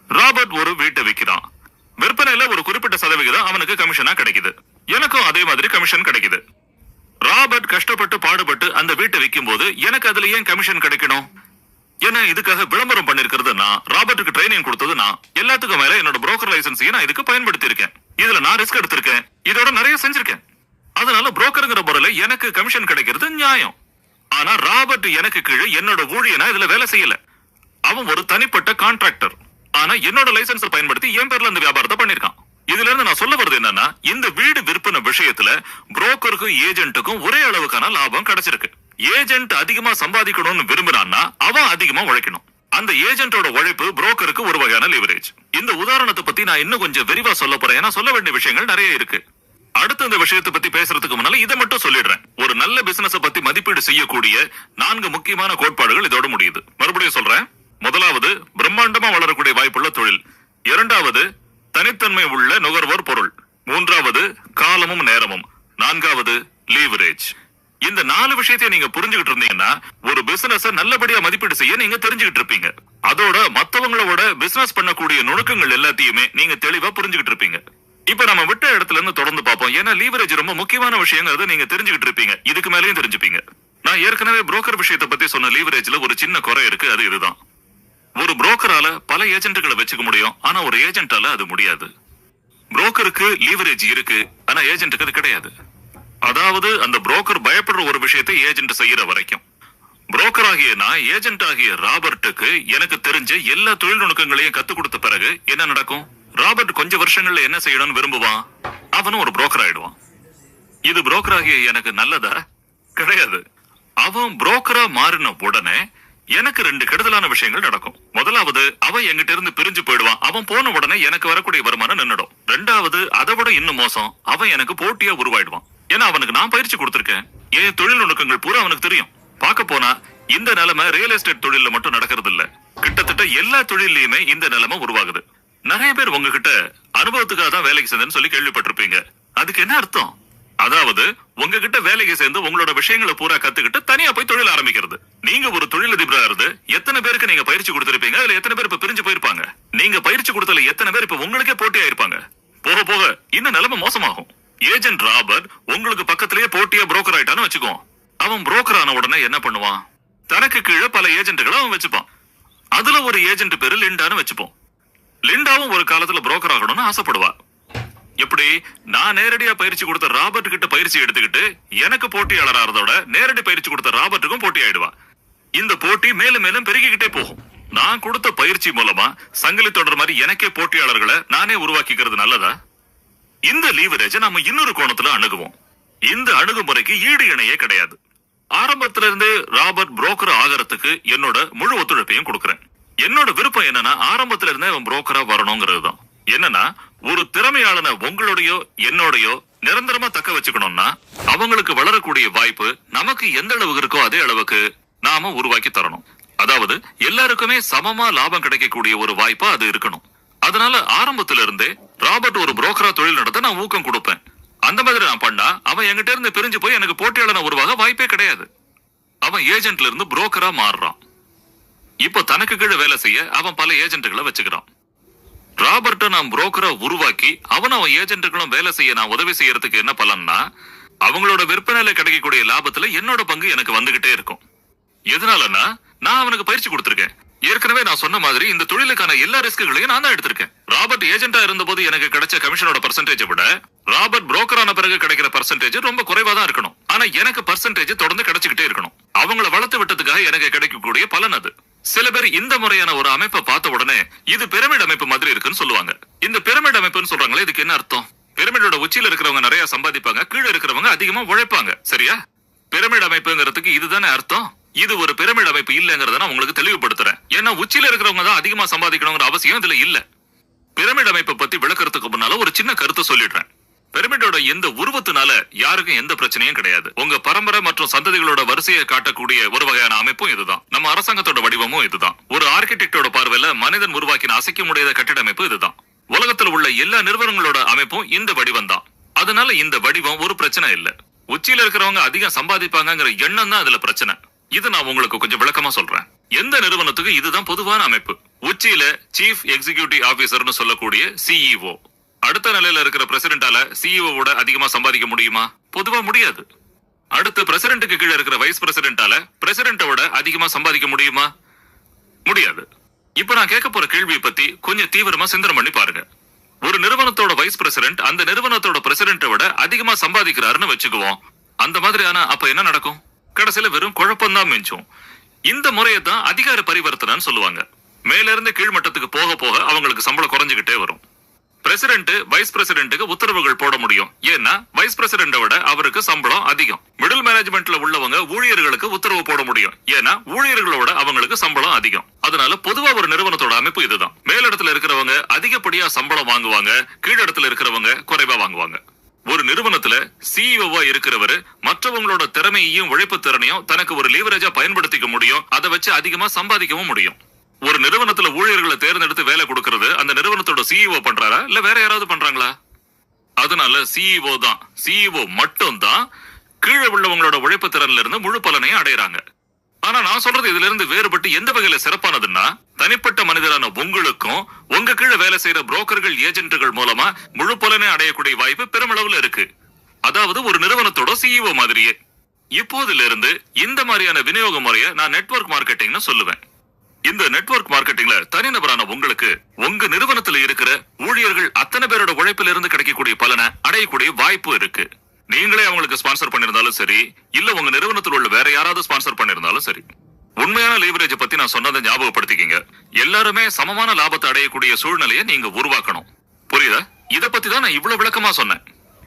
ராபர்ட் ஒரு வீட்டை விக்கிறான். விற்பனையில ஒரு குறிப்பிட்ட சதவிகிதம் அவனுக்கு கமிஷனா கிடைக்குது. எனக்கும் அதே மாதிரி கமிஷன் கிடைக்குது. ராபர்ட் கஷ்டப்பட்டு பாடுபட்டு அந்த வீட்டை விற்கும் போது எனக்கு அதுல ஏன் கமிஷன் கிடைக்கணும்? ஏன்னா இதுக்காக விளம்பரம் பண்ணிருக்கிறது நான் ராபர்ட்டுக்கு ட்ரைனிங் கொடுத்தது நான். எல்லாத்துக்கும் மேல என்னோட புரோக்கர் லைசன்ஸையும் நான் இதுக்கு பயன்படுத்தி இருக்கேன் இதுல நான் ரிஸ்க் எடுத்திருக்கேன். இதோட நிறைய செஞ்சிருக்கேன். அதனால புரோக்கருங்கிற முறையில எனக்கு கமிஷன் கிடைக்கிறது நியாயம். ஆனா ராபர்ட் எனக்கு கீழே என்னோட ஊழியனா இதுல வேலை செய்யல. அவன் ஒரு தனிப்பட்ட கான்ட்ராக்டர் ஆனா என்னோட லைசன்ஸ் பயன்படுத்தி என் பேர்ல இந்த வியாபாரத்தை பண்ணிருக்கான் இதுல இருந்து நான் சொல்ல வருது என்னன்னா இந்த வீடு விற்பனை விஷயத்துல புரோக்கருக்கும் ஏஜென்ட்டுக்கும் ஒரே அளவுக்கான லாபம் கிடைச்சிருக்கு. ஏஜென்ட் அதிகமா சம்பாதிக்கணும்னு விரும்புறான்னா அவன் அதிகமா உழைக்கணும். அந்த ஏஜென்ட்டோட உழைப்பு புரோக்கருக்கு ஒரு வகையான லிவரேஜ் இந்த உதாரணத்தை பத்தி நான் இன்னும் கொஞ்சம் விரிவா சொல்ல போறேன். ஏன்னா சொல்ல வேண்டிய விஷயங்கள் நிறைய இருக்கு. அடுத்து இந்த விஷயத்தை பத்தி பேசுறதுக்கு முன்னால இதை மட்டும் சொல்லிடுறேன். ஒரு நல்ல பிசினஸ் பத்தி மதிப்பீடு செய்யக்கூடிய நான்கு முக்கியமான கோட்பாடுகள் இதோட முடியுது. மறுபடியும் சொல்றேன். முதலாவது பிரம்மாண்டமா வளரக்கூடிய வாய்ப்புள்ள தொழில். இரண்டாவது தனித்தன்மை உள்ள நுகர்வோர் பொருள். மூன்றாவது காலமும் நேரமும். நான்காவது லீவரேஜ் இந்த நாலு விஷயத்தை நீங்க புரிஞ்சுகிட்டு இருந்தீங்கன்னா ஒரு பிசினஸ் நல்லபடியா மதிப்பீடு செய்ய நீங்க தெரிஞ்சுகிட்டு இருப்பீங்க. அதோட மத்தவங்களோட பிசினஸ் பண்ணக்கூடிய நுணுக்கங்கள் எல்லாத்தையுமே நீங்க தெளிவா புரிஞ்சுகிட்டு இருப்பீங்க. இப்ப நம்ம விட்ட இடத்துல இருந்து தொடர்ந்து பார்ப்போம். ஏன்னா லீவரேஜ் ரொம்ப முக்கியமான விஷயங்கிறத நீங்க தெரிஞ்சுகிட்டு இருப்பீங்க. இதுக்கு மேலயும் தெரிஞ்சுப்பீங்க. நான் ஏற்கனவே புரோக்கர் விஷயத்தை பத்தி சொன்ன லீவரேஜ்ல ஒரு சின்ன குறை இருக்கு. அது இதுதான். ஒரு புரோக்கரால பல ஏஜென்ட்களை வச்சுக்க முடியும். ஆனா ஒரு ஏஜென்ட்டால அது முடியாது. புரோக்கருக்கு லீவரேஜ் இருக்கு. ஆனா ஏஜென்ட்டுக்கு அது கிடையாது. அதாவது அந்த புரோக்கர் பயப்படுற ஒரு விஷயத்தை ஏஜென்ட் செய்யற வரைக்கும். புரோக்கர் ஆகிய நான் ஏஜென்ட் ஆகிய ராபர்ட்டுக்கு எனக்கு தெரிஞ்ச எல்லா தொழில் நுணுக்கங்களையும் கத்து கொடுத்த பிறகு என்ன நடக்கும்? ராபர்ட் கொஞ்ச வருஷங்கள்ல என்ன செய்யணும்னு விரும்புவான்? அவனும் ஒரு புரோக்கர் ஆயிடுவான். இது புரோக்கர் ஆகிய எனக்கு நல்லதா? கிடையாது. அவன் புரோக்கரா மாறின உடனே எனக்கு ரெண்டு கெடுதலான விஷயங்கள் நடக்கும். முதலாவது அவன் என்கிட்ட இருந்து பிரிஞ்சு போயிடுவான். அவன் போன உடனே எனக்கு வரக்கூடிய வருமானம் நின்னுடும். ரெண்டாவது அதை விட இன்னும் மோசம் அவன் எனக்கு போட்டியா உருவாயிடுவான். ஏன்னா அவனுக்கு நான் பயிற்சி கொடுத்திருக்கேன். என் தொழில் நுணுக்கங்கள் பூரா அவனுக்கு தெரியும். பார்க்க போனா இந்த நிலைமை ரியல் எஸ்டேட் தொழில மட்டும் நடக்கிறது இல்ல கிட்டத்தட்ட எல்லா தொழிலையுமே இந்த நிலைமை உருவாகுது. நிறைய பேர் உங்ககிட்ட அனுபவத்துக்காக தான் வேலைக்கு சேர்ந்தேன்னு சொல்லி கேள்விப்பட்டிருப்பீங்க. அதுக்கு என்ன அர்த்தம்? அதாவது உங்ககிட்ட வேலைக்கு சேர்ந்து உங்களோட விஷயங்களை பூரா கத்துக்கிட்டு தனியா போய் தொழில் ஆரம்பிக்கிறது. நீங்க ஒரு தொழிலதிபரா இருந்து எத்தனை பேருக்கு நீங்க பயிற்சி கொடுத்திருப்பீங்க? அதுல எத்தனை பேர் இப்ப பிரிஞ்சு போயிருப்பாங்க? நீங்க பயிற்சி கொடுத்தல எத்தனை பேர் இப்ப உங்களுக்கே போட்டியா இருப்பாங்க போக போக இன்னும் நிலைமை மோசமாகும். ஏஜென்ட் ராபர்ட் உங்களுக்கு பக்கத்திலேயே போட்டியா புரோக்கர் ஆயிட்டான்னு வச்சுக்கோ. அவன் புரோக்கர் ஆன உடனே என்ன பண்ணுவான்? தனக்கு கீழே பல ஏஜென்ட்டுகளை அவன் வச்சுப்பான். அதுல ஒரு ஏஜென்ட் பேரு லிண்டான்னு வச்சுப்போம். லிண்டாவும் ஒரு காலத்துல புரோக்கர் ஆகணும்னு ஆசைப்படுவா. எப்படி? நான் நேரடியா பயிற்சி கொடுத்த ராபர்ட் கிட்ட பயிற்சி எடுத்துக்கிட்டு எனக்கு போட்டியாளர் ஆறதோட நேரடி பயிற்சி கொடுத்த ராபர்ட்டுக்கும் போட்டி ஆயிடுவா இந்த போட்டி மேலும் மேலும் பெருகிக்கிட்டே போகும். நான் கொடுத்த பயிற்சி மூலமா சங்கிலி தொடர் மாதிரி எனக்கே போட்டியாளர்களை நானே உருவாக்கிக்கிறது நல்லதா? இந்த லீவரேஜ நாம இன்னொரு கோணத்துல அணுகுவோம். இந்த அணுகுமுறைக்கு ஈடு இணையே கிடையாது. ஆரம்பத்துல இருந்தே ராபர்ட் புரோக்கர் ஆகறதுக்கு என்னோட முழு ஒத்துழைப்பையும் கொடுக்கறேன். என்னோட விருப்பம் என்னன்னா ஆரம்பத்துல இருந்தே அவன் புரோக்கரா வரணுங்கிறது தான் என்னன்னா ஒரு திறமையாளனை உங்களுடையோ என்னோடையோ நிரந்தரமா தக்க வச்சுக்கணும்னா அவங்களுக்கு வளரக்கூடிய வாய்ப்பு நமக்கு எந்த அளவுக்கு இருக்கோ அதே அளவுக்கு நாம உருவாக்கி தரணும். அதாவது எல்லாருக்குமே சமமா லாபம் கிடைக்கக்கூடிய ஒரு வாய்ப்பா அது இருக்கணும். அதனால ஆரம்பத்துல இருந்தே ராபர்ட் ஒரு புரோக்கரா தொழில் நடத்த நான் ஊக்கம் கொடுப்பேன். அந்த மாதிரி நான் பண்ணா அவன் என்கிட்ட இருந்து பிரிஞ்சு போய் எனக்கு போட்டியாளன உருவாக வாய்ப்பே கிடையாது. அவன் ஏஜென்ட்ல இருந்து புரோக்கரா மாறுறான். இப்போ தனக்கு கீழே வேலை செய்ய அவன் பல ஏஜென்ட்டுகளை வச்சுக்கிறான். ராபர்ட்ட நான் புரோக்கரை உருவாக்கி அவன் அவன் ஏஜென்ட்டுகளும் வேலை செய்ய நான் உதவி செய்யறதுக்கு என்ன பலன்னா அவங்களோட விற்பனையில கிடைக்கக்கூடிய லாபத்துல என்னோட பங்கு எனக்கு வந்துகிட்டே இருக்கும். எதனாலன்னா நான் அவனுக்கு பயிற்சி கொடுத்துருக்கேன். ஏற்கனவே நான் சொன்ன மாதிரி இந்த தொழிலுக்கான எல்லா ரிஸ்க்குகளையும் நான் தான் எடுத்திருக்கேன். ராபர்ட் ஏஜென்டா இருந்தபோது எனக்கு கிடைச்ச கமிஷனோட பர்சன்டேஜை விட ராபர்ட் புரோக்கர் ஆன பிறகு கிடைக்கிற பர்சன்டேஜ் ரொம்ப குறைவா தான் இருக்கணும். ஆனா எனக்கு பர்சன்டேஜ் தொடர்ந்து கிடைச்சுக்கிட்டே இருக்கணும். அவங்கள வளர்த்து விட்டதுக்காக எனக்கு கிடைக்கக்கூடிய பலன் அது. சில பேர் இந்த முறையான ஒரு அமைப்பை பார்த்த உடனே இது பிரமிட் அமைப்பு மாதிரி இருக்குன்னு சொல்லுவாங்க. இந்த பிரமிட் அமைப்புன்னு சொல்றாங்களே இதுக்கு என்ன அர்த்தம்? பிரமிடோட உச்சியில இருக்கிறவங்க நிறைய சம்பாதிப்பாங்க கீழே இருக்கிறவங்க அதிகமா உழைப்பாங்க. சரியா? பிரமிட் அமைப்புங்கிறதுக்கு இதுதானே அர்த்தம்? இது ஒரு பிரமிட் அமைப்பு இல்லங்கிறத நான் உங்களுக்கு தெளிவுபடுத்துறேன். ஏன்னா உச்சியில இருக்கிறவங்க தான் அதிகமா சம்பாதிக்கணுங்கிற அவசியம் இதுல இல்ல. பிரமிட் அமைப்பை பத்தி விளக்கறதுக்கு முன்னால ஒரு சின்ன கருத்தை சொல்லிடுறேன். பிரமிடோட எந்த உருவத்தினால யாருக்கும் எந்த பிரச்சனையும் கிடையாது. உங்க பரம்பரை மற்றும் சந்ததிகளோட வரிசையை காட்டக்கூடிய ஒரு வகையான அமைப்பும் இதுதான். நம்ம அரசாங்கத்தோட வடிவமும் இதுதான். ஒரு ஆர்கிடெக்டோட பார்வையில மனிதன் உருவாக்கின அசைக்க முடியாத கட்டிட அமைப்பு இதுதான். உலகத்துல உள்ள எல்லா நிறுவனங்களோட அமைப்பும் இந்த வடிவம் தான் அதனால இந்த வடிவம் ஒரு பிரச்சனை இல்ல. உச்சியில இருக்கிறவங்க அதிகம் சம்பாதிப்பாங்கங்கிற எண்ணம் தான் அதுல பிரச்சனை. இது நான் உங்களுக்கு கொஞ்சம் விளக்கமா சொல்றேன். எந்த நிறுவனத்துக்கு இதுதான் பொதுவான அமைப்பு? உச்சியில சீஃப் எக்ஸிகியூட்டிவ் ஆபீசர்னு சொல்லக்கூடிய சிஇஓ அடுத்த நிலையில இருக்கிற பிரசிடென்டால சிஇஓ விட அதிகமா சம்பாதிக்க முடியுமா? பொதுவா முடியாது. அடுத்து பிரசிடென்ட்டுக்கு கீழே இருக்கிற வைஸ் பிரசிடென்டால பிரசிடென்ட்டோட விட அதிகமா சம்பாதிக்க முடியுமா? முடியாது. இப்ப நான் கேட்க போற கேள்வியை பத்தி கொஞ்சம் தீவிரமா சிந்தனை பண்ணி பாருங்க. ஒரு நிறுவனத்தோட வைஸ் பிரசிடென்ட் அந்த நிறுவனத்தோட பிரசிடென்ட்டை விட அதிகமா சம்பாதிக்கிறாருன்னு வச்சுக்குவோம். அந்த மாதிரியான அப்ப என்ன நடக்கும்? கடைசியில வெறும் குழப்பம்தான் மிஞ்சும். இந்த முறையை தான் அதிகார பரிவர்த்தனைன்னு சொல்லுவாங்க. மேலிருந்து கீழ்மட்டத்துக்கு போக போக அவங்களுக்கு சம்பளம் குறைஞ்சுகிட்டே வரும். பிரசிடென்ட் வைஸ் பிரசிடென்ட்டுக்கு உத்தரவுகள் போட முடியும். ஏன்னா வைஸ் பிரசிடென்ட விட அவருக்கு சம்பளம் அதிகம். மிடில் மேனேஜ்மெண்ட்ல உள்ளவங்க ஊழியர்களுக்கு உத்தரவு போட முடியும். ஏன்னா ஊழியர்களோட அவங்களுக்கு சம்பளம் அதிகம். அதனால பொதுவா ஒரு நிறுவனத்தோட அமைப்பு இதுதான். மேலிடத்துல இருக்கிறவங்க அதிகப்படியா சம்பளம் வாங்குவாங்க கீழிடத்துல இருக்கிறவங்க குறைவா வாங்குவாங்க. ஒரு நிறுவனத்துல சிஇஓவா இருக்கிறவரு மற்றவங்களோட திறமையையும் உழைப்பு திறனையும் தனக்கு ஒரு லீவரேஜா பயன்படுத்திக்க முடியும். அதை வச்சு அதிகமா சம்பாதிக்கவும் முடியும். ஒரு நிறுவனத்துல ஊழியர்களை தேர்ந்தெடுத்து வேலை கொடுக்கறது அந்த நிறுவனத்தோட சிஇஓ பண்றாரா? இல்ல வேற யாராவது பண்றாங்களா? அதனால சிஇஓ தான். சிஇஓ மட்டும் தான் கீழே உள்ளவங்களோட உழைப்பு திறன்ல இருந்து முழு பலனையும் அடையறாங்க. ஆனா நான் சொல்றது இதுல இருந்து வேறுபட்டு எந்த வகையில சிறப்பானதுன்னா தனிப்பட்ட மனிதரான உங்களுக்கும் உங்க கீழே வேலை செய்யற புரோக்கர்கள் ஏஜென்ட்டுகள் மூலமா முழு பலனை அடையக்கூடிய வாய்ப்பு பெருமளவுல இருக்கு. அதாவது ஒரு நிறுவனத்தோட சிஇஓ மாதிரியே. இப்போதுல இருந்து இந்த மாதிரியான விநியோக முறையை நான் நெட்வொர்க் மார்க்கெட்டிங்னு சொல்லுவேன். இந்த நெட்வொர்க் மார்க்கெட்டிங்ல தனிநபரான உங்களுக்கு உங்க நிறுவனத்துல இருக்கிற ஊழியர்கள் அத்தனை பேரோட உழைப்பில இருந்து கிடைக்கக்கூடிய பலனை அடையக்கூடிய வாய்ப்பு இருக்கு. நீங்களே அவங்களுக்கு ஸ்பான்சர் பண்ணிருந்தாலும் சரி இல்ல உங்க நிறுவனத்தில் உள்ள வேற யாராவது ஸ்பான்சர் பண்ணிருந்தாலும் சரி. உண்மையான லீவரேஜ் பத்தி நான் சொன்னதை ஞாபகப்படுத்திக்கிங்க. எல்லாருமே சமமான லாபத்தை அடையக்கூடிய சூழ்நிலையை நீங்க உருவாக்கணும். புரியுதா? இத பத்தி தான் நான் இவ்வளவு விளக்கமா சொன்னேன்.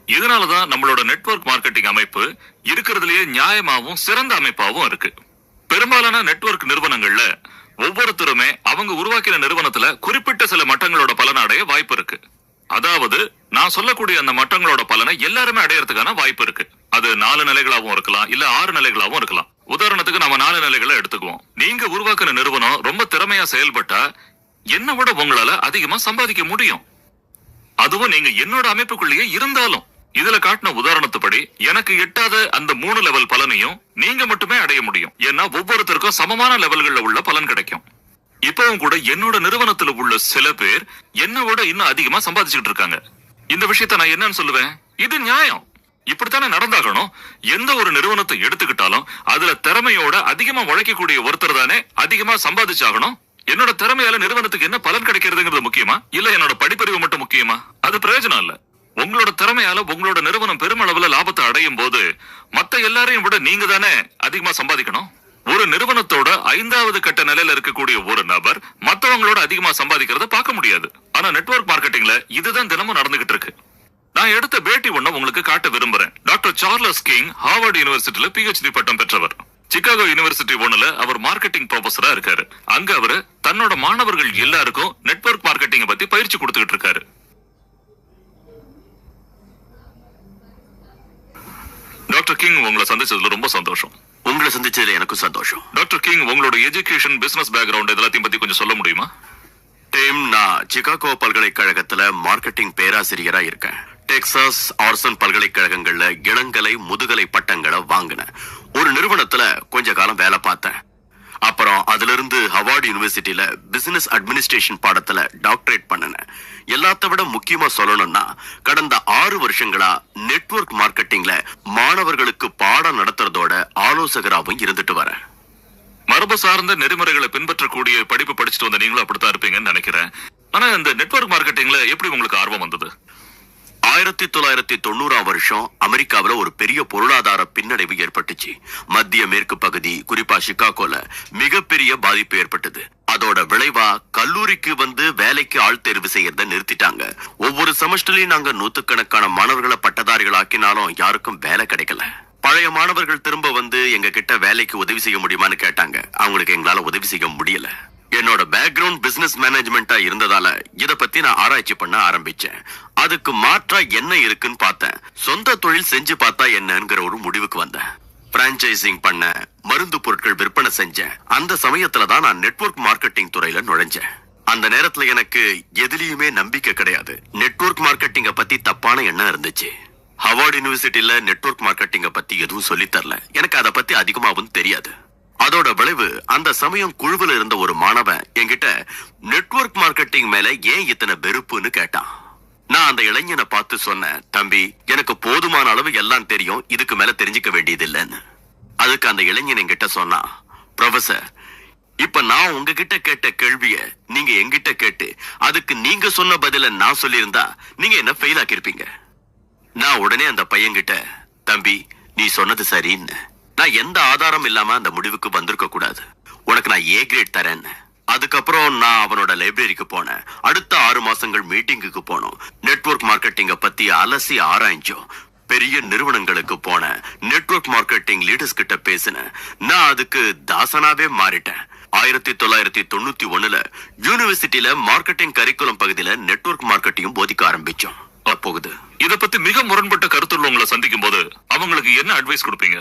இதனாலதான் நம்மளோட நெட்வொர்க் மார்க்கெட்டிங் அமைப்பு இருக்கிறதுலயே நியாயமாவும் சிறந்த அமைப்பாவும் இருக்கு. பெரும்பாலான நெட்வொர்க் நிறுவனங்கள்ல ஒவ்வொருத்தருமே அவங்க உருவாக்கின நிறுவனத்துல குறிப்பிட்ட சில மட்டங்களோட பலனடைய அடைய வாய்ப்பு இருக்கு. அதாவது நான் சொல்லக்கூடிய அந்த மட்டங்களோட பலனை எல்லாருமே அடையறதுக்கான வாய்ப்பு இருக்கு. அது நாலு நிலைகளாவும் இருக்கலாம் இல்ல ஆறு நிலைகளாவும் இருக்கலாம். உதாரணத்துக்கு நம்ம நாலு நிலைகளை எடுத்துக்குவோம். நீங்க உருவாக்குன நிறுவனம் ரொம்ப திறமையா செயல்பட்டா என்ன விட உங்களால அதிகமா சம்பாதிக்க முடியும். அதுவும் நீங்க என்னோட அமைப்புக்குள்ளேயே இருந்தாலும். இதுல காட்டின உதாரணத்துப்படி எனக்கு எட்டாத அந்த மூணு லெவல் பலனையும் நீங்க மட்டுமே அடைய முடியும். ஏன்னா ஒவ்வொருத்தருக்கும் சமமான லெவல்கள்ல உள்ள பலன் கிடைக்கும். இப்பவும் கூட என்னோட நிறுவனத்துல உள்ள சில பேர் என்ன விட இன்னும் அதிகமா சம்பாதிச்சுட்டு இருக்காங்க. இந்த விஷயத்த நான் என்னன்னு சொல்லுவேன்? இது நியாயம். இப்படித்தானே நடந்தாகணும். எந்த ஒரு நிறுவனத்தை எடுத்துக்கிட்டாலும் அதுல திறமையோட அதிகமா உழைக்கக்கூடிய ஒருத்தர் தானே அதிகமா சம்பாதிச்சாகணும். என்னோட திறமையால நிறுவனத்துக்கு என்ன பலன் கிடைக்கிறதுங்கிறது முக்கியமா? இல்ல என்னோட படிப்பறிவு மட்டும் முக்கியமா? அது பிரயோஜனம் இல்ல. உங்களோட திறமையால உங்களோட நிறுவனம் பெருமளவுல லாபத்தை அடையும் போது மத்த எல்லாரையும் விட நீங்க தானே அதிகமா சம்பாதிக்கணும்? ஒரு நிறுவனத்தோட ஐந்தாவது கட்ட நிலையில இருக்கக்கூடிய ஒரு நபர் மத்தவங்களோட அதிகமா சம்பாதிக்கிறத பார்க்க முடியாது. ஆனா நெட்வொர்க் மார்க்கெட்டிங்ல இதுதான் தினமும் நடந்துகிட்டு இருக்கு. நான் எடுத்த பேட்டி ஒண்ணு உங்களுக்கு காட்ட விரும்புறேன். டாக்டர் சார்லஸ் கிங் ஹார்வர்ட் யூனிவர்சிட்டியில பிஹெச்டி பட்டம் பெற்றவர். சிகாகோ யூனிவர்சிட்டி ஒண்ணுல அவர் மார்க்கெட்டிங் ப்ரொஃபஸரா இருக்காரு. அங்க அவரு தன்னோட மாணவர்கள் எல்லாருக்கும் நெட்வொர்க் மார்க்கெட்டிங் பத்தி பயிற்சி கொடுத்துக்கிட்டு இருக்காரு. டாக்டர் கிங் உங்களை சந்திச்சதுல ரொம்ப சந்தோஷம். உங்களை சந்திச்சதுல எனக்கும் சந்தோஷம். டாக்டர் கிங் உங்களோட எஜுகேஷன் பிசினஸ் பேக்ரவுண்ட் எல்லாத்தையும் பத்தி கொஞ்சம் சொல்ல முடியுமா? டீம் நான் சிகாகோ பல்கலைக்கழகத்துல மார்க்கெட்டிங் பேராசிரியரா இருக்கேன். டெக்சாஸ் ஆர்சன் பல்கலைக்கழகங்கள்ல இளங்கலை முதுகலை பட்டங்களை வாங்கினேன். ஒரு நிறுவனத்துல கொஞ்ச காலம் வேலை பார்த்தேன். அப்புறம் அதுல இருந்து ஹவார்டு யூனிவர்சிட்டியில பிசினஸ் அட்மினிஸ்ட்ரேஷன் பாடத்துல டாக்டரேட் பண்ணினேன். எல்லாத்த விட முக்கியமா சொல்லணும்னா கடந்த ஆறு வருஷங்களா நெட்வொர்க் மார்க்கெட்டிங்ல மாணவர்களுக்கு பாடம் நடத்துறதோட ஆலோசகராகவும் இருந்துட்டு வரேன். மரபு சார்ந்த நெறிமுறைகளை பின்பற்றக்கூடிய படிப்பு படிச்சுட்டு வந்த நீங்களும் அப்படித்தான் இருப்பீங்கன்னு நினைக்கிறேன். ஆனா இந்த நெட்வொர்க் மார்க்கெட்டிங்ல எப்படி உங்களுக்கு ஆர்வம் வந்தது? ஆயிரத்தி தொள்ளாயிரத்தி தொண்ணூறாம் வருஷம் அமெரிக்காவில் ஒரு பெரிய பொருளாதார பின்னடைவு ஏற்பட்டுச்சு. மத்திய மேற்கு பகுதி குறிப்பா சிகாகோல மிகப்பெரிய பாதிப்பு ஏற்பட்டது. அதோட விளைவா கல்லூரிக்கு வந்து வேலைக்கு ஆள் தேர்வு செய்யறத நிறுத்திட்டாங்க. ஒவ்வொரு செமஸ்டர்லயும் நாங்க நூத்துக்கணக்கான மாணவர்களை பட்டதாரிகள் ஆக்கினாலும் யாருக்கும் வேலை கிடைக்கல. பழைய மாணவர்கள் திரும்ப வந்து எங்க கிட்ட வேலைக்கு உதவி செய்ய முடியுமான்னு கேட்டாங்க. அவங்களுக்கு எங்களால உதவி செய்ய முடியல. என்னோட பேக்ரவுண்ட் பிசினஸ் மேனேஜ்மெண்டா இருந்ததால இத பத்தி நான் ஆராய்ச்சி பண்ண ஆரம்பிச்சேன். அதுக்கு மாற்றா என்ன இருக்குன்னு பார்த்தேன். சொந்த தொழில் செஞ்சு பார்த்தா என்னங்கிற ஒரு முடிவுக்கு வந்தேன். பிரான்ச்சைசிங் பண்ண மருந்து பொருட்கள் விற்பனை செஞ்சேன். அந்த சமயத்துல தான் நான் நெட்வொர்க் மார்க்கெட்டிங் துறையில நுழைஞ்சேன். அந்த நேரத்துல எனக்கு எதுலயுமே நம்பிக்கை கிடையாது. நெட்வொர்க் மார்க்கெட்டிங்க பத்தி தப்பான எண்ணம் இருந்துச்சு. ஹவார்ட் யூனிவர்சிட்டியில நெட்வொர்க் மார்க்கெட்டிங்க பத்தி எதுவும் சொல்லித் தரல. எனக்கு அதை பத்தி அதிகமாகவும் தெரியாது. அதோட விளைவு அந்த சமயம் குழுவில் இருந்த ஒரு மாணவன் என்கிட்ட நெட்வொர்க் மார்க்கெட்டிங் மேல ஏன் இத்தனை வெறுப்புன்னு கேட்டான்? நான் அந்த இளைஞனை பார்த்து சொன்னேன் தம்பி எனக்கு போதுமான அளவு எல்லாம் தெரியும் இதுக்கு மேல தெரிஞ்சுக்க வேண்டியது இல்லைன்னு அதுக்கு அந்த இளைஞன் என்கிட்ட சொன்னான் ப்ரொஃபசர் இப்ப நான் உங்ககிட்ட கேட்ட கேள்விய நீங்க என்கிட்ட கேட்டு அதுக்கு நீங்க சொன்ன பதில நான் சொல்லியிருந்தா நீங்க என்ன ஃபெயில் ஆக்கியிருப்பீங்க? நான் உடனே அந்த பையன்கிட்ட தம்பி நீ சொன்னது சரின்னு. நான் எந்த ஆதாரம் இல்லாம அந்த முடிவுக்கு வந்திருக்க கூடாது. உனக்கு நான் ஏ கிரேட் தரேன்னு அதுக்கப்புறம் நான் அவனோட லைப்ரரிக்கு போனேன். அடுத்த ஆறு மாசங்கள் மீட்டிங்குக்கு போனோம். நெட்வொர்க் மார்க்கெட்டிங்க பத்தி அலசி ஆராய்ஞ்சோம். பெரிய நிறுவனங்களுக்கு போனேன். நெட்வொர்க் மார்க்கெட்டிங் லீடர்ஸ் கிட்ட பேசினேன். நான் அதுக்கு தாசனாவே மாறிட்டேன். ஆயிரத்தி தொள்ளாயிரத்தி தொண்ணூத்தி ஒண்ணுல யூனிவர்சிட்டியில மார்க்கெட்டிங் கரிக்குலம் பகுதியில நெட்வொர்க் மார்க்கெட்டிங் போதிக்க ஆரம்பிச்சோம். போகுது இத பத்தி மிக முரண்பட்ட கருத்துள்ளவங்களை சந்திக்கும் போது அவங்களுக்கு என்ன அட்வைஸ் கொடுப்பீங்க?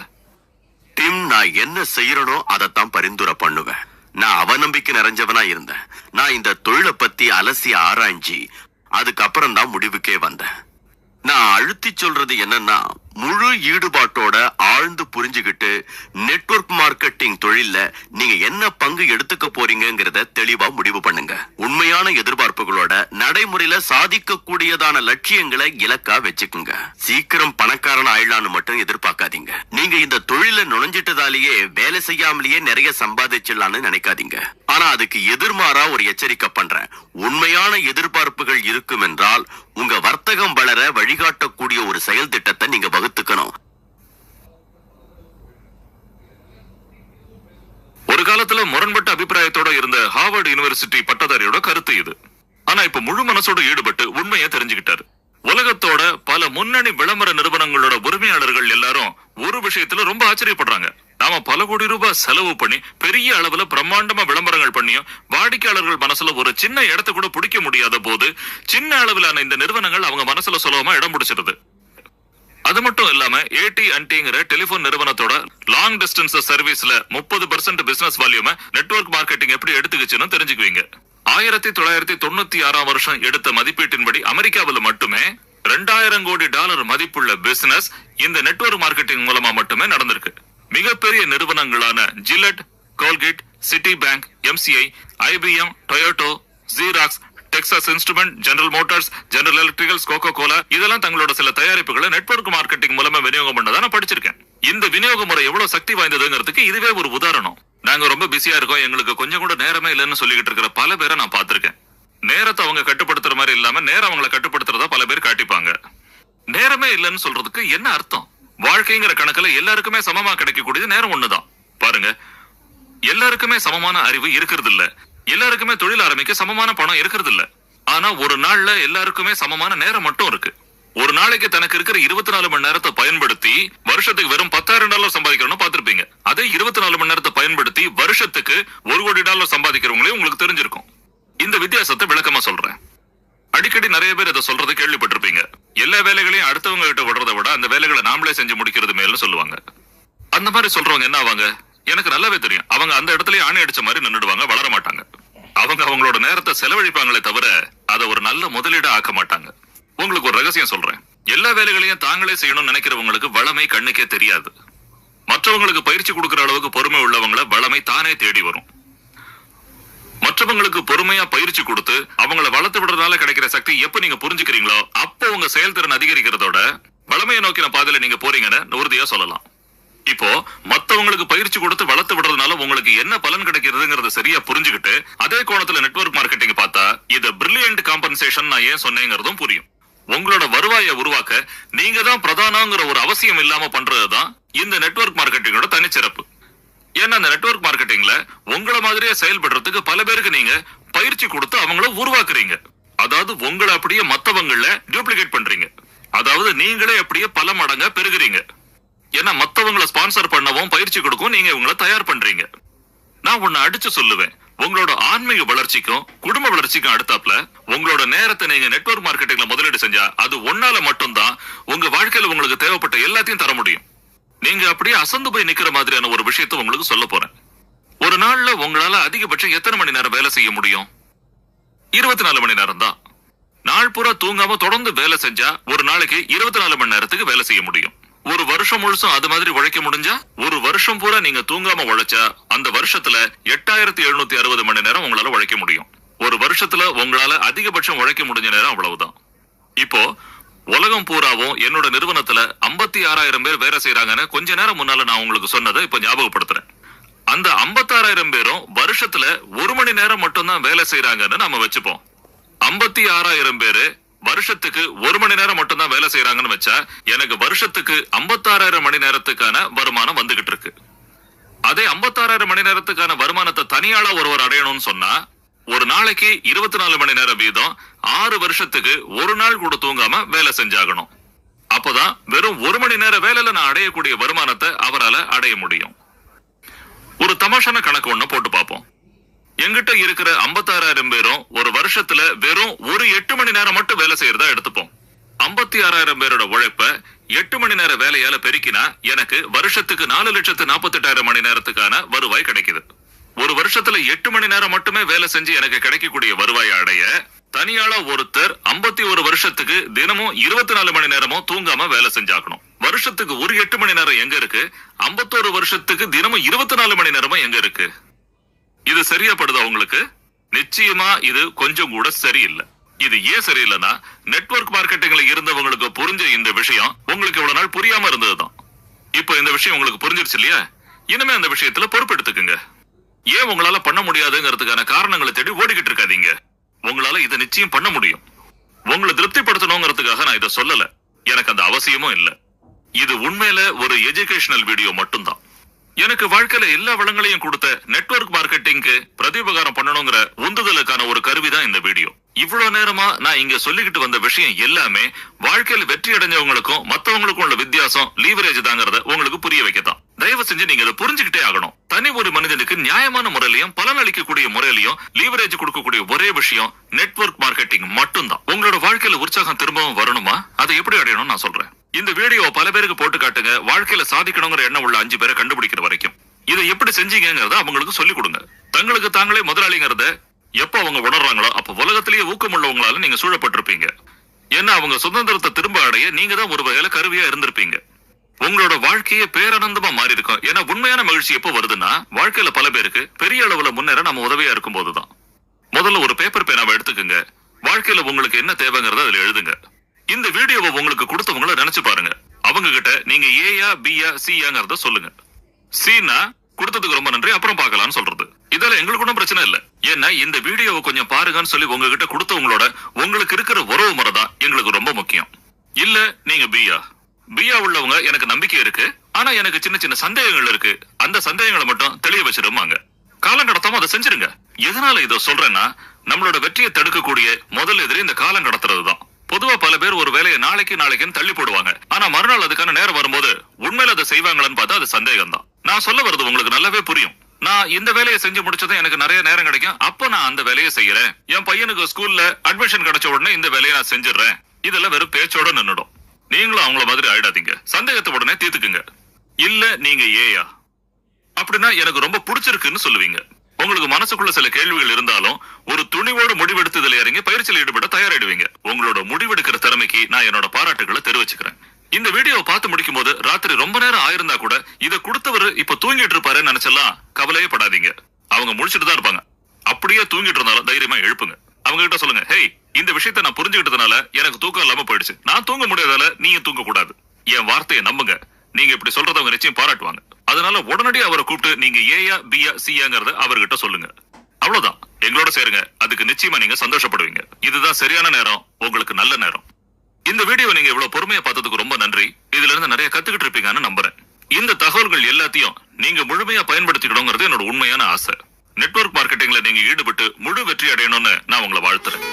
டிம் நான் என்ன செய்யறனோ அதைத்தான் பரிந்துரை பண்ணுவேன். நான் அவநம்பிக்கை நிறைஞ்சவனா இருந்தேன். நான் இந்த தொழிலை பத்தி அலசி ஆராய்ஞ்சி அதுக்கப்புறம் தான் முடிவுக்கே வந்தேன். நான் அழுத்தி சொல்றது என்னன்னா முழு ஈடுபாட்டோட ஆழ்ந்து புரிஞ்சுகிட்டு நெட்வொர்க் மார்க்கெட்டிங் தொழில்ல நீங்க என்ன பங்கு எடுத்துக்க போறீங்கிறத தெளிவா முடிவு பண்ணுங்க. உண்மையான எதிர்பார்ப்புகளோட நடைமுறையில சாதிக்க கூடியதான லட்சியங்களை இலக்கா வச்சுக்குங்க. சீக்கிரம் பணக்காரன் ஆயிடலான்னு மட்டும் எதிர்பார்க்காதீங்க. நீங்க இந்த தொழில நுழைஞ்சிட்டதாலேயே வேலை செய்யாமலேயே நிறைய சம்பாதிச்சிடலாம்னு நினைக்காதீங்க. ஆனா அதுக்கு எதிர்மாறா ஒரு எச்சரிக்கை பண்றேன். உண்மையான எதிர்பார்ப்புகள் இருக்கும் என்றால் உங்க வர்த்தகம் வளர வழிகாட்டக்கூடிய ஒரு செயல் திட்டத்தை நீங்க தவிர்த்துக்கணும். ஒரு காலத்துல முரண்பட்ட அபிப்பிராயத்தோட இருந்த ஹார்வர்ட் யுனிவர்சிட்டி பட்டதாரியோட கருத்து இது. ஆனா இப்ப முழு மனசோட ஈடுபட்டு உண்மையை தெரிஞ்சுக்கிட்டாரு. உலகத்தோட பல முன்னணி விளம்பர நிறுவனங்களோட உரிமையாளர்கள் எல்லாரும் ஒரு விஷயத்துல ரொம்ப ஆச்சரியப்படுறாங்க. நாம பல கோடி ரூபாய் செலவு பண்ணி பெரிய அளவுல பிரம்மாண்டமா விளம்பரங்கள் பண்ணியும் வாடிக்கையாளர்கள் மனசுல ஒரு சின்ன இடத்தை கூட பிடிக்க முடியாத போது சின்ன அளவிலான இந்த நிறுவனங்கள் அவங்க மனசுல சுலபமா இடம் பிடிச்சிருது. அது மட்டும் இல்லாம ஏடி அண்டிங்கிற டெலிபோன் நிறுவனத்தோட லாங் டிஸ்டன்ஸ் சர்வீஸ்ல முப்பது பர்சன்ட் பிசினஸ் வால்யூம நெட்வொர்க் மார்க்கெட்டிங் எப்படி எடுத்துக்கிச்சுன்னு தெரிஞ்சுக்குவீங்க. ஆயிரத்தி தொள்ளாயிரத்தி தொண்ணூத்தி ஆறாம் வருஷம் எடுத்த மதிப்பீட்டின்படி அமெரிக்காவில் மட்டுமே ரெண்டாயிரம் கோடி டாலர் மதிப்புள்ள பிசினஸ் இந்த நெட்வொர்க் மார்க்கெட்டிங் மூலமா மட்டுமே நடந்திருக்கு. மிகப்பெரிய நிறுவனங்களான Gillette Colgate Citibank MCI IBM Toyota Xerox Texas instrument General Motors General electricals Coca Cola இதெல்லாம் தங்களோட சில தயாரிப்புகளை நெட்வொர்க் மார்க்கெட்டிங் மூலமா விநியோகம் பண்ணதா நான் படிச்சிருக்கேன். இந்த விநியோக முறை எவ்வளவு சக்தி வாய்ந்ததுங்கிறதுக்கு இதுவே ஒரு உதாரணம். நாங்க ரொம்ப பிஸியா இருக்கோம். எங்களுக்கு கொஞ்சம் கூட நேரமே இல்லைன்னு சொல்லிக்கிட்டு இருக்கிற பல பேரை நான் பார்த்திருக்கேன். நேரத்தை அவங்க கட்டுப்படுத்துற மாதிரி இல்லாம நேரம் அவங்கள கட்டுப்படுத்துறதா பல பேர் காட்டிப்பாங்க. நேரமே இல்லைன்னு சொல்றதுக்கு என்ன அர்த்தம்? வாழ்க்கைங்கிற கணக்குல எல்லாருக்குமே சமமா கிடைக்கக்கூடியது நேரம் ஒண்ணுதான். பாருங்க. எல்லாருக்குமே சமமான அறிவு இருக்கிறது இல்ல எல்லாருக்குமே தொழில் ஆரம்பிக்க சமமான பணம் இருக்கிறது இல்ல ஆனா ஒரு நாள்ல எல்லாருக்குமே சமமான நேரம் மட்டும் இருக்கு. ஒரு நாளைக்கு தனக்கு இருக்கிற இருபத்தி நாலு மணி நேரத்தை பயன்படுத்தி வருஷத்துக்கு வெறும் பத்தாயிரம் டாலர் சம்பாதிக்கணும்னு பாத்துருப்பீங்க அதே இருபத்தி நாலு மணி நேரத்தை பயன்படுத்தி வருஷத்துக்கு ஒரு கோடி டாலர் சம்பாதிக்கிறவங்களே உங்களுக்கு தெரிஞ்சிருக்கும். இந்த வித்தியாசத்தை விளக்கமா சொல்றேன். அடிக்கடி நிறைய பேர் இதை சொல்றது கேள்விப்பட்டிருப்பீங்க. எல்லா வேலைகளையும் அடுத்தவங்க கிட்ட விடுறத விட அந்த வேலைகளை நாமளே செஞ்சு முடிக்கிறது மேல சொல்லுவாங்க. அந்த மாதிரி சொல்றவங்க என்ன ஆவாங்க? எனக்கு நல்லாவே தெரியும். அவங்க அந்த இடத்துலயே ஆணை அடிச்ச மாதிரி நின்னுடுவாங்க வளர மாட்டாங்க அவங்க அவங்களோட நேரத்தை செலவழிப்பாங்களே தவிர அதை ஒரு நல்ல முதலீடா ஆக்க மாட்டாங்க. உங்களுக்கு ஒரு ரகசியம் சொல்றேன். எல்லா வேலைகளையும் தாங்களே செய்யணும்னு நினைக்கிறவங்களுக்கு வளமை கண்ணுக்கே தெரியாது. மற்றவங்களுக்கு பயிற்சி கொடுக்கிற அளவுக்கு பொறுமை உள்ளவங்கள வளமை தானே தேடி வரும். மற்றவங்களுக்கு பொறுமையா பயிற்சி கொடுத்து அவங்கள வளர்த்து விடுறதால கிடைக்கிற சக்தி எப்ப நீங்க புரிஞ்சுக்கிறீங்களோ அப்போ உங்க செயல்திறன் அதிகரிக்கிறதோட வளமையை நோக்கின பாதையில நீங்க போறீங்கன்னு உறுதியா சொல்லலாம். இப்போ மத்தவங்களுக்கு பயிற்சி கொடுத்து வளர்த்து விடுறதுனால உங்களுக்கு என்ன பலன் கிடைக்கிறதுங்கறத சரியா புரிஞ்சுக்கிட்டு அதே கோணத்துல நெட்வொர்க் மார்க்கெட்டிங் பார்த்தா இது பிரில்லியன்ட் காம்பன்சேஷன் நான் ஏன் சொன்னேங்கிறதும் புரியும். உங்களோட வருவாயை உருவாக்க நீங்க தான் பிரதானங்கிற ஒரு அவசியம் இல்லாம பண்றதுதான் இந்த நெட்வொர்க் மார்க்கெட்டிங்கோட தனிச்சிறப்பு. ஏன்னா அந்த நெட்வொர்க் மார்க்கெட்டிங்ல உங்கள மாதிரியே செயல்படுறதுக்கு பல பேருக்கு நீங்க பயிற்சி கொடுத்து அவங்கள உருவாக்குறீங்க. அதாவது உங்களை அப்படியே மத்தவங்கள டூப்ளிகேட் பண்றீங்க. அதாவது நீங்களே அப்படியே பல மடங்க பெருகுறீங்க. ஏன்னா மத்தவங்கள ஸ்பான்சர் பண்ணவும் பயிற்சி கொடுக்கவும் நீங்க இவங்களை தயார் பண்றீங்க. நான் உன்னை அடிச்சு சொல்லுவேன். உங்களோட ஆன்மீக வளர்ச்சிக்கும் குடும்ப வளர்ச்சிக்கும் அடுத்தாப்ல உங்களோட நேரத்தை நீங்க நெட்வொர்க் மார்க்கெட்டிங்ல முதலீடு செஞ்சா அது ஒன்னால மட்டும்தான் உங்க வாழ்க்கையில உங்களுக்கு தேவைப்பட்ட எல்லாத்தையும் தர முடியும். நீங்க அப்படியே அசந்து போய் நிக்கிற மாதிரியான ஒரு விஷயத்தை உங்களுக்கு சொல்ல போறேன். ஒரு நாள்ல உங்களால அதிகபட்சம் எத்தனை மணி நேரம் வேலை செய்ய முடியும்? இருபத்தி நாலு மணி நேரம் தான். நாள் பூரா தூங்காம தொடர்ந்து வேலை செஞ்சா ஒரு நாளைக்கு இருபத்தி நாலு மணி நேரத்துக்கு வேலை செய்ய முடியும். ஒரு வருஷம் முழுசும் அது மாதிரி உழைக்க முடிஞ்சா ஒரு வருஷம் பூரா நீங்க தூங்காம உழைச்சா அந்த வருஷத்துல எட்டாயிரத்தி எழுநூத்தி அறுபது மணி நேரம் உங்களால உழைக்க முடியும். ஒரு வருஷத்துல உங்களால அதிகபட்சம் உழைக்க முடிஞ்ச நேரம் அவ்வளவுதான். இப்போ உலகம் பூராவும் என்னோட நிறுவனத்துல ஐம்பத்தி ஆறாயிரம் பேர் வேலை செய்யறாங்கன்னு கொஞ்ச நேரம் முன்னால நான் உங்களுக்கு சொன்னதை இப்ப ஞாபகப்படுத்துறேன். அந்த 56000 பேரும் வருஷத்துல ஒரு மணி நேரம் மட்டும்தான் வேலை செய்யறாங்கன்னு நம்ம வச்சுப்போம். ஐம்பத்தி ஆறாயிரம் பேரு வருஷத்துக்கு ஒரு மணி நேரம் மட்டும்தான் வேலை செய்யறாங்கன்னு வச்சா எனக்கு வருஷத்துக்கு 56000 மணி நேரத்துக்கான வருமானம் வந்துகிட்டு இருக்கு. அதே 56000 மணி நேரத்துக்கான வருமானத்தை தனியாளா ஒருவர் அடையணும்னு சொன்னா ஒரு நாளைக்கு இருபத்தி நாலு மணி நேரம் வீதம் ஆறு வருஷத்துக்கு ஒரு நாள் கூட தூங்காம வேலை செஞ்சாகணும். அப்பதான் வெறும் ஒரு மணி நேர வேலையில நான் அடையக்கூடிய வருமானத்தை அவரால் அடைய முடியும். ஒரு தமாஷான கணக்கு ஒண்ணு போட்டு பார்ப்போம். எங்கிட்ட இருக்கிற 56000 பேரும் ஒரு வருஷத்துல வெறும் ஒரு எட்டு மணி நேரம் மட்டும் வேலை செய்யறதா எடுத்துப்போம். 56000 பேரோட உழைப்ப எட்டு மணி நேர வேலையால பெருக்கினா எனக்கு வருஷத்துக்கு நாலு லட்சத்து நாற்பத்தெட்டாயிரம் மணி நேரத்துக்கான வருவாய் கிடைக்குது. ஒரு வருஷத்துல எட்டு மணி நேரம் மட்டுமே வேலை செஞ்சு எனக்கு கிடைக்கக்கூடிய வருவாய் அடைய தனியாளா ஒருத்தர் 51 ஒரு வருஷத்துக்கு தினமும் இருபத்தி நாலு மணி நேரமும் தூங்காம வேலை செஞ்சாக்கணும் வருஷத்துக்கு ஒரு எட்டு மணி நேரம் எங்க இருக்கு? 51 வருஷத்துக்கு தினமும் இருபத்தி நாலு மணி நேரமும் எங்க இருக்கு? இது சரியா படுதா உங்களுக்கு? நிச்சயமா இது கொஞ்சம் கூட சரியில்லை. இது ஏன் சரியில்லைன்னா நெட்வொர்க் மார்க்கெட்டிங்ல இருந்தவங்களுக்கு புரிஞ்ச இந்த விஷயம் உங்களுக்கு இவ்வளவு நாள் புரியாம இருந்ததுதான். இப்போ இந்த விஷயம் உங்களுக்கு புரிஞ்சிருச்சு இல்லையா? இனிமே அந்த விஷயத்துல பொறுப்பெடுத்துக்குங்க ஏன் உங்களால பண்ண முடியாதுங்கிறதுக்கான காரணங்களை தேடி ஓடிக்கிட்டு இருக்காதீங்க. உங்களால இதை நிச்சயம் பண்ண முடியும். உங்களை திருப்திப்படுத்தணுங்கிறதுக்காக நான் இதை சொல்லல. எனக்கு அந்த அவசியமும் இல்ல. இது உண்மையில ஒரு எஜுகேஷனல் வீடியோ மட்டும்தான். எனக்கு வாழ்க்கையில எல்லா வளங்களையும் கொடுத்த நெட்வொர்க் மார்க்கெட்டிங்க்கு பிரதிபகாரம் பண்ணணுங்கிற உந்துதலுக்கான ஒரு கருவிதான் இந்த வீடியோ. இவ்வளவு நேரமா நான் இங்க சொல்லிக்கிட்டு வந்த விஷயம் எல்லாமே வாழ்க்கையில் வெற்றி அடைஞ்சவங்களுக்கும் மத்தவங்களுக்கும் உள்ள வித்தியாசம் லீவரேஜ் தாங்கிறத உங்களுக்கு புரிய வைக்கத்தான். தயவு செஞ்சு நீங்க இதை புரிஞ்சுக்கிட்டே ஆகணும். தனி ஒரு மனிதனுக்கு நியாயமான முறையிலையும் பலன் அளிக்கக்கூடிய முறையிலையும் லீவரேஜ் கொடுக்கக்கூடிய ஒரே விஷயம் நெட்வொர்க் மார்க்கெட்டிங் மட்டும்தான். உங்களோட வாழ்க்கையில உற்சாகம் திரும்பவும் வரணுமா? அதை எப்படி அடையணும்னு நான் சொல்றேன். இந்த வீடியோ பல பேருக்கு போட்டு காட்டுங்க. வாழ்க்கையில சாதிக்கணுங்கிற எண்ணம் உள்ள அஞ்சு பேரை கண்டுபிடிக்கிற வரைக்கும். இதை எப்படி செஞ்சீங்கிறத அவங்களுக்கு சொல்லிக் கொடுங்க. தங்களுக்கு தாங்களே முதலாளிங்கிறத எப்ப அவங்க உணர்றாங்களோ அப்ப உலகத்திலேயே ஊக்கம் உள்ளவங்களால நீங்க சூழப்பட்டிருப்பீங்க. ஏன்னா அவங்க சுதந்திரத்தை திரும்ப அடைய நீங்க தான் ஒரு வகையில கருவியா இருந்திருப்பீங்க. உங்களோட வாழ்க்கையே பேரானந்தமா மாறி இருக்கும் ஏன்னா உண்மையான மகிழ்ச்சி எப்போ வருதுன்னா வாழ்க்கையில பல பேருக்கு பெரிய அளவுல முன்னேற நம்ம உதவியா இருக்கும் போதுதான் முதல்ல ஒரு பேப்பர் பேனாவை எடுத்துக்கங்க. வாழ்க்கையில உங்களுக்கு என்ன தேவைங்கிறத அதுல எழுதுங்க. இந்த வீடியோவை உங்களுக்கு கொடுத்தவங்கள நினைச்சு பாருங்க. அவங்க கிட்ட நீங்க ஏயா பியா சியாங்கிறத சொல்லுங்க. சீனா கொடுத்ததுக்கு ரொம்ப நன்றி அப்புறம் பார்க்கலாம்னு சொல்றது. இதெல்லாம் எங்களுக்கு ஒன்றும் பிரச்சனை இல்ல. ஏன்னா இந்த வீடியோவை கொஞ்சம் பாருங்கன்னு சொல்லி உங்ககிட்ட கொடுத்தவங்களோட உங்களுக்கு இருக்கிற உறவு முறை தான் எங்களுக்கு ரொம்ப முக்கியம். இல்ல நீங்க பியா பியா உள்ளவங்க எனக்கு நம்பிக்கை இருக்கு. ஆனா எனக்கு சின்ன சின்ன சந்தேகங்கள் இருக்கு. அந்த சந்தேகங்களை மட்டும் தெளிய வச்சிருமாங்க காலம் கடத்தாம அதை செஞ்சிருங்க. எதனால இதை சொல்றேன்னா நம்மளோட வெற்றியை தடுக்கக்கூடிய முதல் எதிரி இந்த காலம் கடத்துறது தான் பொதுவா பல பேர் ஒரு வேலையை நாளைக்கு நாளைக்குன்னு தள்ளி போடுவாங்க. ஆனா மறுநாள் அதுக்கான நேரம் வரும்போது உண்மையில அதை செய்வாங்களான்னு பார்த்தா அது சந்தேகம் தான் நான் சொல்ல வருது உங்களுக்கு நல்லாவே புரியும். நான் இந்த வேலையை செஞ்சு முடிச்சதும் எனக்கு நிறைய நேரம் கிடைக்கும். அப்ப நான் அந்த வேலையை செய்யறேன். என் பையனுக்கு ஸ்கூல்ல அட்மிஷன் கிடைச்ச உடனே இந்த வேலையை நான் செஞ்சிடறேன். இதெல்லாம் வெறும் பேச்சோட நின்னுடும். நீங்களும் அவங்கள மாதிரி ஆயிடாதீங்க. சந்தேகத்தை உடனே தீர்த்துக்குங்க. இல்ல நீங்க ஏயா? அப்படின்னா எனக்கு ரொம்ப பிடிச்சிருக்குன்னு சொல்லுவீங்க. உங்களுக்கு மனசுக்குள்ள சில கேள்விகள் இருந்தாலும் ஒரு துணிவோடு முடிவெடுத்ததுல இறங்கி பயிற்சியில் ஈடுபட தயாராயிடுவீங்க. உங்களோட முடிவெடுக்கிற திறமைக்கு நான் என்னோட பாராட்டுகளை தெரிவிச்சுக்கிறேன். இந்த வீடியோவை பார்த்து முடிக்கும் போது ராத்திரி ரொம்ப நேரம் ஆயிருந்தா கூட இதை கொடுத்தவர் இப்ப தூங்கிட்டு இருப்பாருன்னு நினைச்செல்லாம் கவலையே படாதீங்க. அவங்க முடிச்சுட்டு தான் இருப்பாங்க. அப்படியே தூங்கிட்டு இருந்தாலும் தைரியமா எழுப்புங்க. அவங்க கிட்ட சொல்லுங்க ஹேய் இந்த விஷயத்த நான் புரிஞ்சுக்கிட்டதுனால எனக்கு தூக்கம் இல்லாம போயிடுச்சு. நான் தூங்க முடியாதால நீங்க தூங்க கூடாது என் வார்த்தையை நம்புங்க. நீங்க இப்படி சொல்றத அவங்க நிச்சயம் பாராட்டுவாங்க. அதனால உடனடியாக அவரை கூப்பிட்டு நீங்க ஏயா பியா சியாங்கிறத அவர்கிட்ட சொல்லுங்க. அவ்வளவுதான். எங்களோட சேருங்க. அதுக்கு நிச்சயமா நீங்க சந்தோஷப்படுவீங்க. இதுதான் சரியான நேரம். உங்களுக்கு நல்ல நேரம். இந்த வீடியோ நீங்க இவ்வளவு பொறுமையா பார்த்ததுக்கு ரொம்ப நன்றி. இதுல இருந்து நிறைய கத்துக்கிட்டு இருப்பீங்கன்னு நம்புறேன். இந்த தகவல்கள் எல்லாத்தையும் நீங்க முழுமையா பயன்படுத்திக்கணுங்கிறது என்னோட உண்மையான ஆசை. நெட்ஒர்க் மார்க்கெட்டிங்ல நீங்க ஈடுபட்டு முழு வெற்றி அடையணும்னு நான் உங்களை வாழ்த்துறேன்.